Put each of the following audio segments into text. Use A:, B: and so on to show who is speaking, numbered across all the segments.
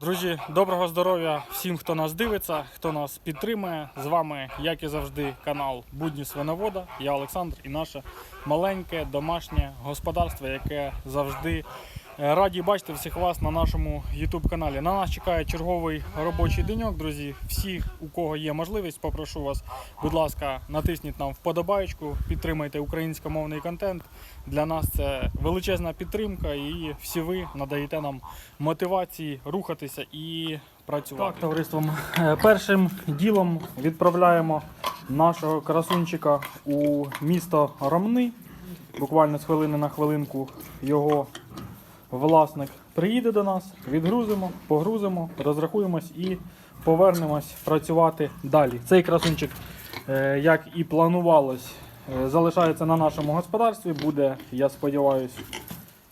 A: Друзі, доброго здоров'я всім, хто нас дивиться, хто нас підтримує. З вами, як і завжди, канал Будні Свиновода. Я Олександр і наше маленьке домашнє господарство, яке завжди раді бачити всіх вас на нашому YouTube каналі. На нас чекає черговий робочий деньок. Друзі, всіх, у кого є можливість, попрошу вас, будь ласка, натисніть нам вподобайку, підтримайте українськомовний контент. Для нас це величезна підтримка, і всі ви надаєте нам мотивації рухатися і працювати. Так, товариством, е, першим ділом відправляємо нашого красунчика у місто Ромни. Буквально з хвилини на хвилинку його власник приїде до нас, відгрузимо, погрузимо, розрахуємось і повернемось працювати далі. Цей красунчик, е, як і планувалось, е, залишається на нашому господарстві, буде, я сподіваюся,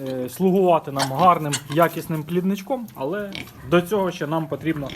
A: е, слугувати нам гарним, якісним плідничком, але до цього ще нам потрібно,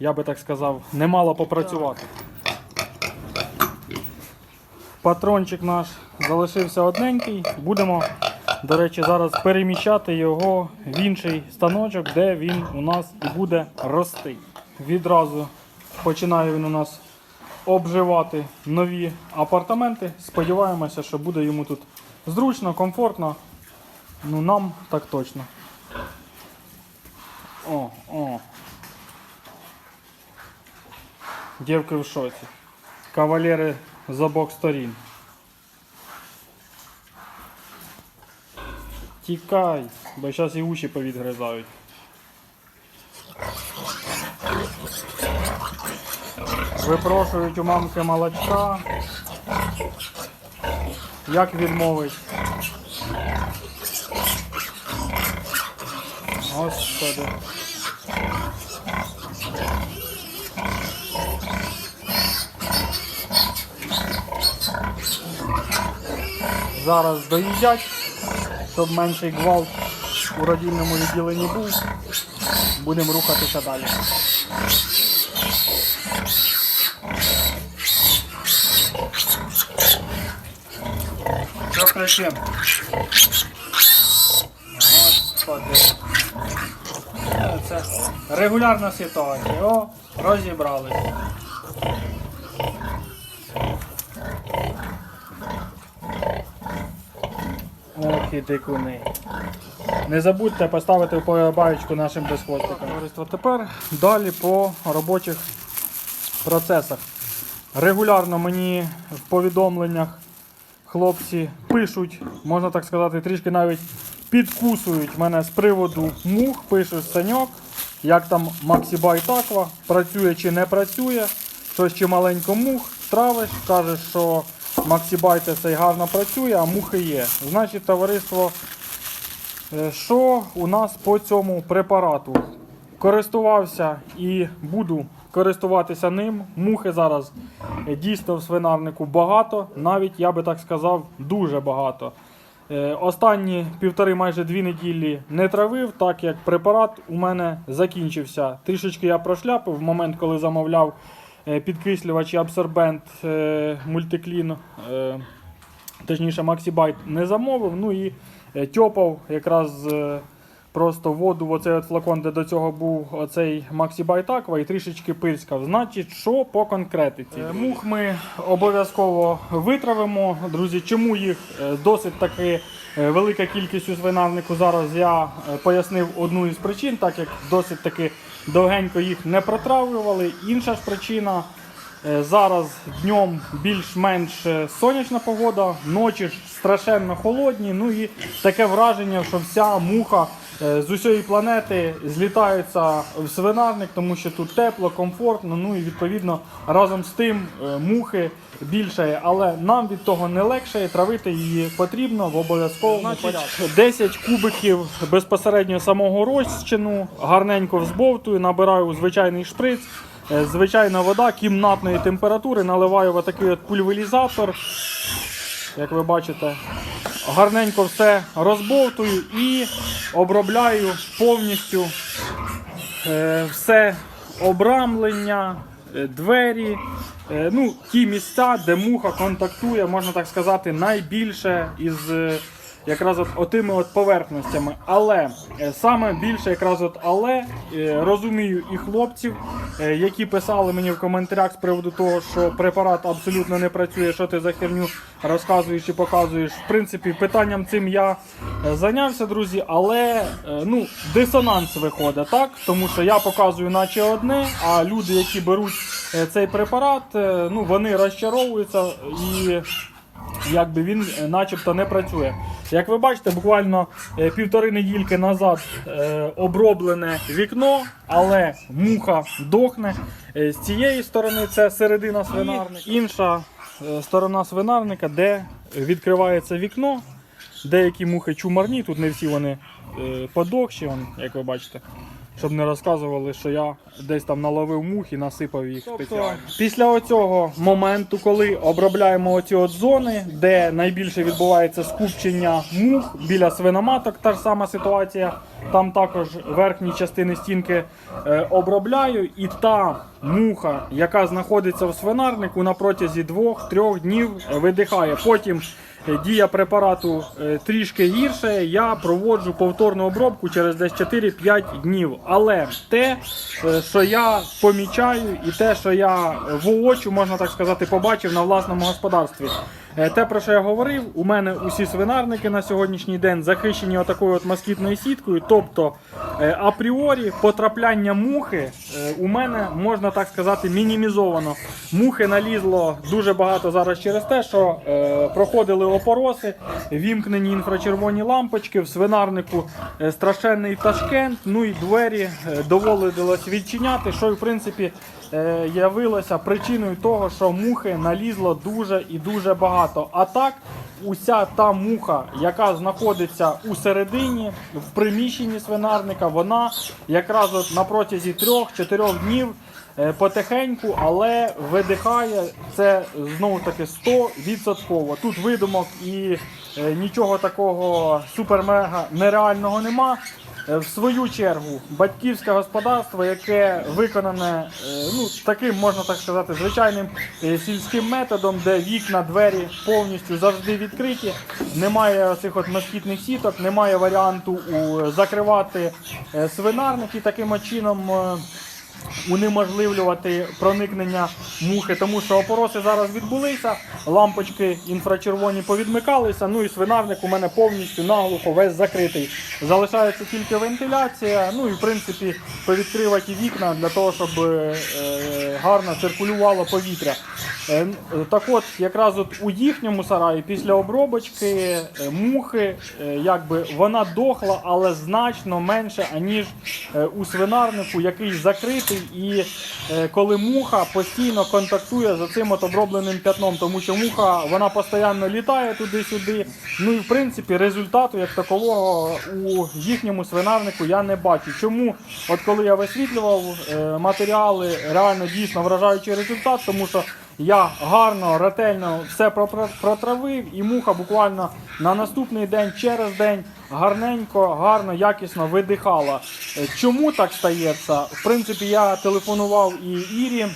A: я би так сказав, немало попрацювати. Патрончик наш залишився одненький. Будемо, до речі, зараз переміщати його в інший станочок, де він у нас буде рости. Відразу починає він у нас обживати нові апартаменти. Сподіваємося, що буде йому тут зручно, комфортно. Ну нам так точно. О, о. Дівки в шоці. Кавалери з обох сторін. Тікай, бо зараз і уші повідгризають. Випрошують у мамки молочка. Як відмовить? Господи. Зараз доїдять, щоб менший гвалт у родільному відділенні був. Будемо рухатися далі. Що кричим? Господи. Це регулярна ситуація. О, розібралися. І дикуни. Не забудьте поставити вподобаєчку нашим безхвостикам. Тепер далі по робочих процесах. Регулярно мені в повідомленнях хлопці пишуть, можна так сказати, трішки навіть підкусують мене з приводу мух, пишуть саньок, як там Maxibite Aqua, працює чи не працює, щось чи маленько мух, травиш, кажеш, що Maxibite цей гарно працює, а мухи є. Значить, товариство, е, що у нас по цьому препарату? Користувався і буду користуватися ним. Мухи зараз е, дійсно в свинарнику багато, навіть я би так сказав, дуже багато. Е, Останні півтори майже дві неділі не травив, так як препарат у мене закінчився. Трішечки я прошляпив в момент, коли замовляв підкислювач і абсорбент е, мультиклін, е, точніше Максібайт не замовив. Ну і е, тьопав якраз е, просто воду в оцей от флакон, де до цього був оцей Maxibite Aqua і трішечки пирскав. Значить, що по конкретиці? Е, Мух ми обов'язково витравимо. Друзі, чому їх е, досить таки е, велика кількість у свинарнику зараз я пояснив одну із причин, так як досить таки довгенько їх не протравлювали. Інша ж причина. Е, Зараз днем більш-менш е, сонячна погода, ночі ж страшенно холодні. Ну і таке враження, що вся муха е, з усієї планети злітаються в свинарник, тому що тут тепло, комфортно. Ну і відповідно разом з тим мухи більше. Але нам від того не легше, травити її потрібно в обов'язковому порядку. 10 кубиків безпосередньо самого розчину, гарненько взбовтую, набираю у звичайний шприц. Е, Звичайна вода кімнатної температури, наливаю в такий от пульверізатор. Як ви бачите, гарненько все розбовтую і обробляю повністю е, все обрамлення, е, двері, ну, ті місця, де муха контактує, можна так сказати, найбільше із якраз от отими от поверхностями. Але е, саме більше якраз от але е, розумію і хлопців, е, які писали мені в коментарях з приводу того, що препарат абсолютно не працює, що ти за херню розказуєш і показуєш. В принципі, питанням цим я зайнявся, друзі, але ну, дисонанс виходить, так? Тому що я показую наче одне, а люди, які беруть цей препарат, ну, вони розчаровуються і якби він е, начебто не працює. Як ви бачите, буквально е, півтори недільки назад е, оброблене вікно, але муха дохне. З цієї сторони це середина свинарника. Інша сторона свинарника, де відкривається вікно. Деякі мухи чумарні, тут не всі вони подохші, як ви бачите. Щоб не розказували, що я десь там наловив мух і насипав їх спеціально. Після оцього моменту, коли обробляємо оці от зони, де найбільше відбувається скупчення мух біля свиноматок, та ж сама ситуація. Там також верхні частини стінки е, обробляю, і та муха, яка знаходиться в свинарнику на протязі 2-3 днів видихає. Потім дія препарату е, трішки гірше, я проводжу повторну обробку через десь 4-5 днів. Але те, е, що я помічаю, і те, що я воочу, можна так сказати, побачив на власному господарстві. Е, Те, про що я говорив, у мене усі свинарники на сьогоднішній день захищені отакою от москітною сіткою. Тобто, е, апріорі потрапляння мухи е, у мене можна так сказати мінімізовано. Мухи налізло дуже багато зараз через те, що проходили опороси, вімкнені інфрачервоні лампочки в свинарнику страшенний ташкент. Ну і двері доводилось відчиняти, що в принципі явилося причиною того, що мухи налізло дуже і дуже багато. А так, уся та муха, яка знаходиться у середині, в приміщенні свинарника, вона якраз от на протязі 3-4 днів е, потихеньку, але видихає це знову таки 100%. Тут видумок і е, нічого такого супер-мега нереального нема. Е, В свою чергу, батьківське господарство, яке виконане е, ну, таким, можна так сказати, звичайним е, сільським методом, де вікна, двері повністю завжди відкриті, немає цих от москітних сіток, немає варіанту закривати свинарники таким чином. Е, унеможливлювати проникнення мухи, тому що опороси зараз відбулися, лампочки інфрачервоні повідмикалися, ну і свинарник у мене повністю наглухо весь закритий. Залишається тільки вентиляція, ну і в принципі повідкриваті вікна для того, щоб е, гарно циркулювало повітря. Е, Так от, якраз от у їхньому сараї після обробочки е, мухи, е, якби вона дохла, але значно менше, аніж е, у свинарнику, який закритий, і е, коли муха постійно контактує з цим от обробленим п'ятном, тому що муха вона постійно літає туди-сюди. Ну і в принципі результату як такового у їхньому свинарнику я не бачу. Чому? От коли я висвітлював е, матеріали, реально дійсно вражаючий результат, тому що я гарно, ретельно все протравив, і муха буквально на наступний день, через день гарненько, гарно, якісно видихала. Е, Чому так стається? В принципі, я телефонував і Ірі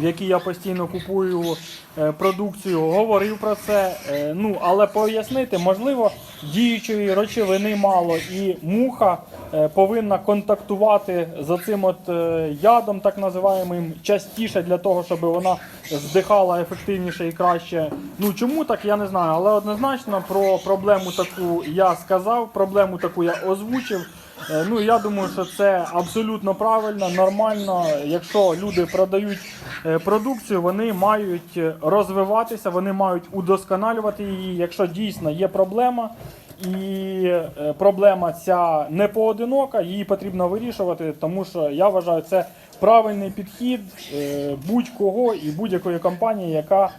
A: в якій я постійно купую е, продукцію, говорив про це. Е, ну, але пояснити, можливо, діючої речовини мало, і муха е, повинна контактувати з цим от ядом, так називаємим, частіше для того, щоб вона здихала ефективніше і краще. Ну чому так, я не знаю, але однозначно про проблему таку я сказав, проблему таку я озвучив. Е, Ну, я думаю, що це абсолютно правильно, нормально. Якщо люди продають е, продукцію, вони мають е, розвиватися, вони мають удосконалювати її. Якщо дійсно є проблема, і проблема ця не поодинока, її потрібно вирішувати, тому що я вважаю, це правильний підхід будь-кого і будь-якої компанії, яка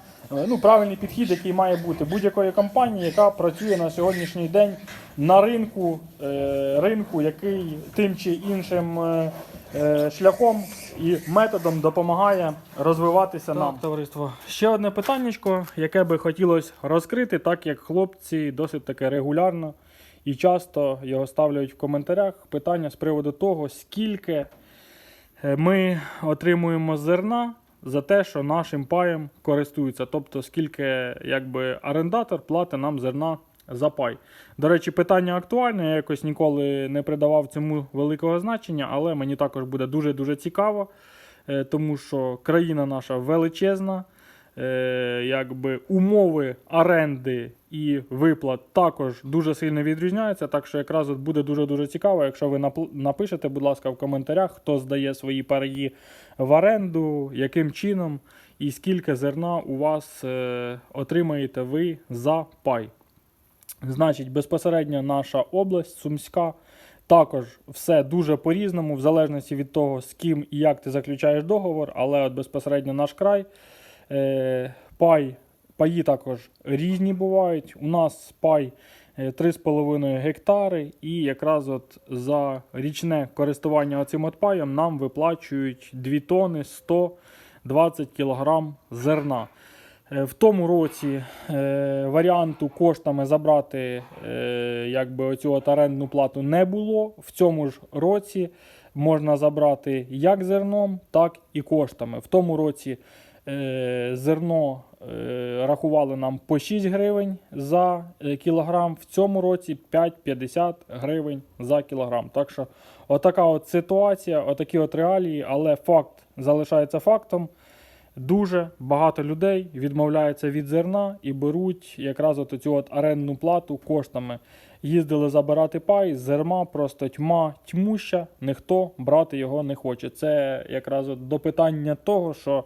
A: ну, правильний підхід, який має бути будь-якої компанії, яка працює на сьогоднішній день на ринку, е, ринку, який тим чи іншим е, е, шляхом і методом допомагає розвиватися нам. Товариство, ще одне питаннячко, яке би хотілося розкрити, так як хлопці досить таки регулярно і часто його ставлять в коментарях. Питання з приводу того, скільки е, ми отримуємо зерна за те, що нашим паєм користуються. Тобто, скільки якби орендатор платить нам зерна за пай. До речі, питання актуальне, я якось ніколи не придавав цьому великого значення, але мені також буде дуже-дуже цікаво, е, тому що країна наша величезна. Е, якби умови оренди і виплат також дуже сильно відрізняються. Так що якраз от буде дуже-дуже цікаво, якщо ви напишете, будь ласка, в коментарях, хто здає свої параї в оренду, яким чином і скільки зерна у вас е, отримаєте ви за пай. Значить, безпосередньо наша область, Сумська. Також все дуже по-різному, в залежності від того, з ким і як ти заключаєш договор, але от безпосередньо наш край. Е, пай, паї також різні бувають. У нас пай е, 3,5 гектари, і якраз от за річне користування цим от паєм нам виплачують 2 тони 120 кг зерна. Е, В тому році е, варіанту коштами забрати е, якби оцю от орендну плату не було. В цьому ж році можна забрати як зерном, так і коштами. В тому році е, зерно е, рахували нам по 6 гривень за е, кілограм, в цьому році 5,50 гривень за кілограм. Так що отака от ситуація, отакі от реалії, але факт залишається фактом. Дуже багато людей відмовляються від зерна і беруть якраз от цю от орендну плату коштами. Їздили забирати пай, зерна просто тьма тьмуща, ніхто брати його не хоче. Це якраз от до питання того, що е,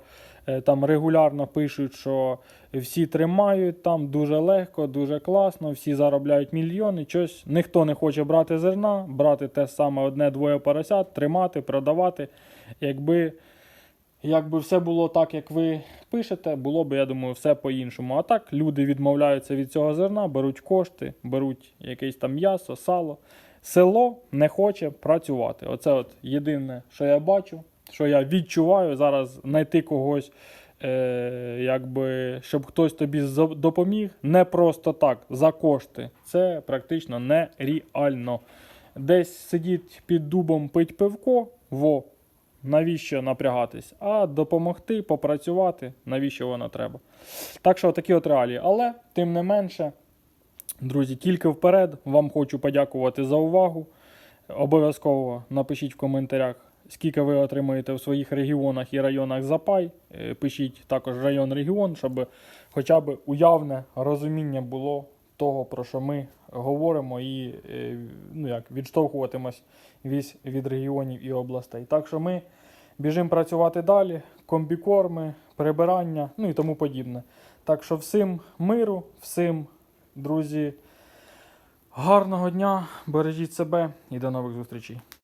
A: там регулярно пишуть, що всі тримають там дуже легко, дуже класно, всі заробляють мільйони. Щось ніхто не хоче брати зерна, брати те саме одне-двоє поросят, тримати, продавати. Якби Якби все було так, як ви пишете, було б, я думаю, все по-іншому. А так люди відмовляються від цього зерна, беруть кошти, беруть якесь там м'ясо, сало. Село не хоче працювати. Оце от єдине, що я бачу, що я відчуваю зараз знайти когось, е, якби, щоб хтось тобі допоміг, не просто так, за кошти. Це практично нереально. Десь сидіть під дубом, пить пивко, во, навіщо напрягатись, а допомогти, попрацювати, навіщо воно треба. Так що такі от реалії. Але, тим не менше, друзі, тільки вперед. Вам хочу подякувати за увагу. Обов'язково напишіть в коментарях, скільки ви отримуєте в своїх регіонах і районах за пай. Е, Пишіть також район регіон, щоб хоча б уявне розуміння було того, про що ми говоримо, і е, ну, як, відштовхуватимось від регіонів і областей. Так що ми біжимо працювати далі, комбікорми, прибирання, ну і тому подібне. Так що всім миру, всім, друзі, гарного дня, бережіть себе і до нових зустрічей.